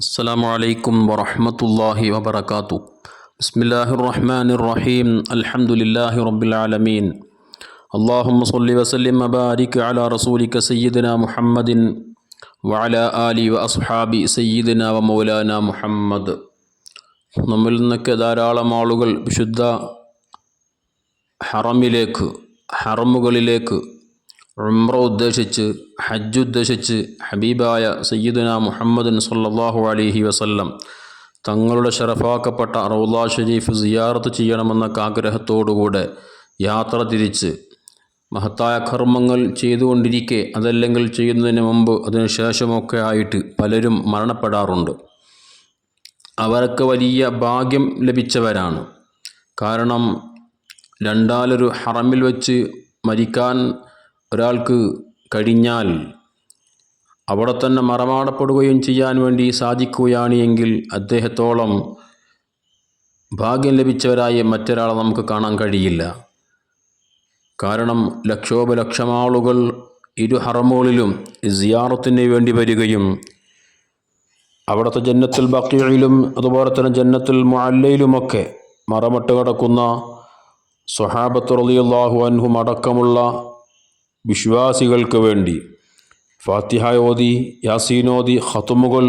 السلام عليكم ورحمة الله وبركاته بسم الله الرحمن الرحيم الحمد لله رب العالمين اللهم صل وسلم وبارك على رسولك سيدنا محمد وعلى آله وأصحاب سيدنا ومولانا മുഹമ്മദ് നമ്മിൽ നിന്നൊക്കെ ധാരാളം ആളുകൾ വിശുദ്ധ ഹറമിലേക്ക് ഹറമുകളിലേക്ക് ഉംറ ഉദ്ദേശിച്ച് ഹജ്ജ് ഉദ്ദേശിച്ച് ഹബീബായ സയ്യിദുന മുഹമ്മദ് സല്ലാഹു അലൈഹി വസല്ലം തങ്ങളുടെ ഷറഫാക്കപ്പെട്ട റൗലാ ഷരീഫ് സിയാറത്ത് ചെയ്യണമെന്ന ആഗ്രഹത്തോടുകൂടെ യാത്ര തിരിച്ച്. മഹത്തായ കർമ്മങ്ങൾ ചെയ്തുകൊണ്ടിരിക്കെ അതല്ലെങ്കിൽ ചെയ്യുന്നതിന് മുമ്പ് അതിനുശേഷമൊക്കെ ആയിട്ട് പലരും മരണപ്പെടാറുണ്ട്. അവർക്ക് വലിയ ഭാഗ്യം ലഭിച്ചവരാണ്. കാരണം രണ്ടാലൊരു ഹറമിൽ വച്ച് മരിക്കാൻ ഒരാൾക്ക് കഴിഞ്ഞാൽ അവിടെ തന്നെ മറമാടപ്പെടുകയും ചെയ്യാൻ വേണ്ടി സാധിക്കുകയാണ് എങ്കിൽ അദ്ദേഹത്തോളം ഭാഗ്യം ലഭിച്ചവരായ മറ്റൊരാളെ നമുക്ക് കാണാൻ കഴിയില്ല. കാരണം ലക്ഷോപലക്ഷമാളുകൾ ഇരു ഹറമുകളിലും സിയാറത്തിന് വേണ്ടി വരികയും അവിടുത്തെ ജന്നത്തുൽ ബക്കീഴിലും അതുപോലെ തന്നെ ജന്നത്തുൽ മുഅല്ലയിലുമൊക്കെ മറമട്ട് കിടക്കുന്ന സുഹാബത്ത് റളിയല്ലാഹു അൻഹും അടക്കമുള്ള വിശ്വാസികൾക്ക് വേണ്ടി. ഫാത്തിഹ ഓതി യാസീനോതി ഹത്തുമുകൾ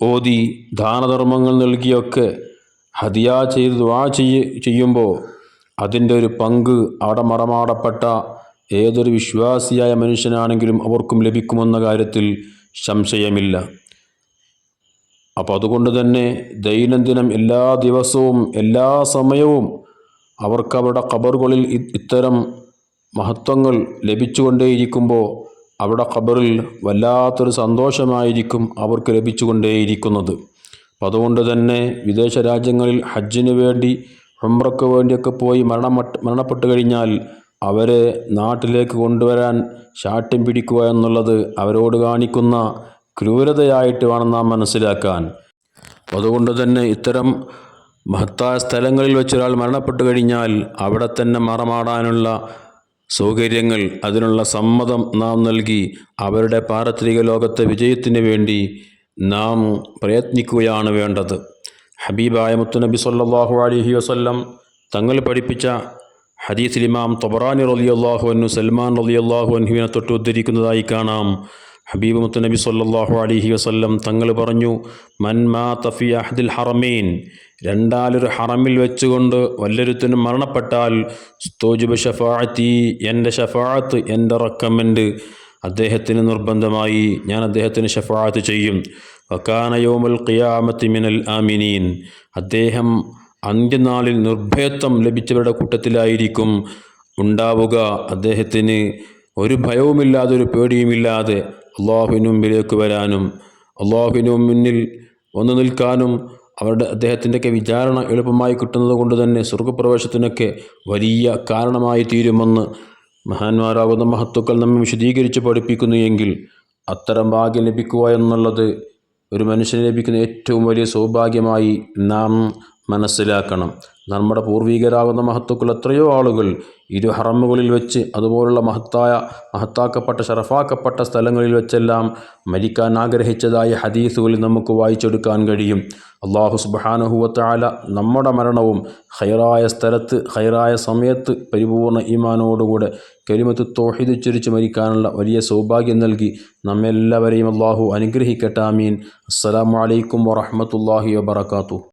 ഓതി ദാനധർമ്മങ്ങൾ നൽകിയൊക്കെ ഹദിയ ചെയ്ത് ദുആ ചെയ്യ ചെയ്യുമ്പോൾ അതിന്റെ ഒരു പങ്ക് അവിടെ മറമാടപ്പെട്ട ഏതൊരു വിശ്വാസിയായ മനുഷ്യനാണെങ്കിലും അവർക്കും ലഭിക്കുമെന്ന കാര്യത്തിൽ സംശയമില്ല. അപ്പോൾ അതുകൊണ്ട് തന്നെ ദൈനംദിനം എല്ലാ ദിവസവും എല്ലാ സമയവും അവർക്കവരുടെ ഖബറുകളിൽ ഇത്തരം മഹത്വങ്ങൾ ലഭിച്ചുകൊണ്ടേയിരിക്കുമ്പോൾ അവിടെ ഖബറിൽ വല്ലാത്തൊരു സന്തോഷമായിരിക്കും അവർക്ക് ലഭിച്ചുകൊണ്ടേയിരിക്കുന്നത്. അപ്പം അതുകൊണ്ട് തന്നെ വിദേശ രാജ്യങ്ങളിൽ ഹജ്ജിന് വേണ്ടി ഉംറയ്ക്ക് വേണ്ടിയൊക്കെ പോയി മരണമട്ട് മരണപ്പെട്ട് കഴിഞ്ഞാൽ അവരെ നാട്ടിലേക്ക് കൊണ്ടുവരാൻ ശാഠ്യം പിടിക്കുക എന്നുള്ളത് അവരോട് കാണിക്കുന്ന ക്രൂരതയായിട്ട് വേണം നാം മനസ്സിലാക്കാൻ. അതുകൊണ്ട് തന്നെ ഇത്തരം മഹത്തായ സ്ഥലങ്ങളിൽ വെച്ചൊരാൾ മരണപ്പെട്ടു കഴിഞ്ഞാൽ അവിടെ തന്നെ മറമാടാനുള്ള സൗകര്യങ്ങൾ അതിനുള്ള സമ്മതം നാം നൽകി അവരുടെ പാരത്രിക ലോകത്തെ വിജയത്തിന് വേണ്ടി നാം പ്രയത്നിക്കുകയാണ് വേണ്ടത്. ഹബീബായ മുത്തുനബി സല്ലാഹു അലഹി വസ്ല്ലം തങ്ങൾ പഠിപ്പിച്ച ഹദീസ് ഇമാം തൊബറാനി റലിയല്ലാഹു അന്നു സൽമാൻ റലിയല്ലാഹു അൻഹുവിനെ തൊട്ട് ഉദ്ധരിക്കുന്നതായി കാണാം. ഹബീബ് മുത്തുനബി സല്ലാഹു അലഹി വസ്ല്ലം തങ്ങൾ പറഞ്ഞു മൻ മാ തഫി അഹദിൽ ഹറമീൻ. രണ്ടാലൊരു ഹറമിൽ വെച്ചുകൊണ്ട് വല്ലൊരുത്തിനും മരണപ്പെട്ടാൽ സ്തോജുബ് ഷഫാഅത്തി എന്റെ ഷഫാഅത്ത് എന്റെ റക്കമെന്റ് അദ്ദേഹത്തിന് നിർബന്ധമായി ഞാൻ അദ്ദേഹത്തിന് ഷഫാഅത്ത് ചെയ്യും. വക്കാന യോമുൽ ഖിയാമത്തി മിനൽ ആമിനീൻ. അദ്ദേഹം അന്ത്യനാളിൽ നിർഭയത്വം ലഭിച്ചവരുടെ കൂട്ടത്തിലായിരിക്കും ഉണ്ടാവുക. അദ്ദേഹത്തിന് ഒരു ഭയവുമില്ലാതെ ഒരു പേടിയുമില്ലാതെ അള്ളാഹുവിന് മുമ്പിലേക്ക് വരാനും അള്ളാഹുവിന് മുന്നിൽ വന്നു നിൽക്കാനും അവരുടെ അദ്ദേഹത്തിന്റെയൊക്കെ വിചാരണ എളുപ്പമായി കിട്ടുന്നത് കൊണ്ട് തന്നെ സ്വർഗപ്രവേശത്തിനൊക്കെ വലിയ കാരണമായി തീരുമെന്ന് മഹാന്മാരാകുന്ന മഹത്വക്കൾ നമ്മെ വിശദീകരിച്ച് പഠിപ്പിക്കുന്നു എങ്കിൽ അത്തരം ഭാഗ്യം ലഭിക്കുക എന്നുള്ളത് ഒരു മനുഷ്യന് ലഭിക്കുന്ന ഏറ്റവും വലിയ സൗഭാഗ്യമായി നാം മനസ്സിലാക്കണം. നമ്മുടെ പൂർവീകരാകുന്ന മഹത്വക്കൾ എത്രയോ ആളുകൾ ഇരു ഹറമുകളിൽ വെച്ച് അതുപോലുള്ള മഹത്തായ മഹത്താക്കപ്പെട്ട ഷറഫാക്കപ്പെട്ട സ്ഥലങ്ങളിൽ വെച്ചെല്ലാം മരിക്കാൻ ആഗ്രഹിച്ചതായ ഹദീസുകളിൽ നമുക്ക് വായിച്ചെടുക്കാൻ കഴിയും. അള്ളാഹു സുബാനഹുവത്താല നമ്മുടെ മരണവും ഹൈറായ സ്ഥലത്ത് ഹൈറായ സമയത്ത് പരിപൂർണ ഈമാനോടുകൂടെ കരിമത്ത് തോഹിതുച്ചരിച്ച് മരിക്കാനുള്ള വലിയ സൗഭാഗ്യം നൽകി നമ്മെല്ലാവരെയും അള്ളാഹു അനുഗ്രഹിക്കട്ടെ ആമീൻ. അസ്സലാമലൈക്കും വറഹമത്തല്ലാഹി വബർക്കാത്തു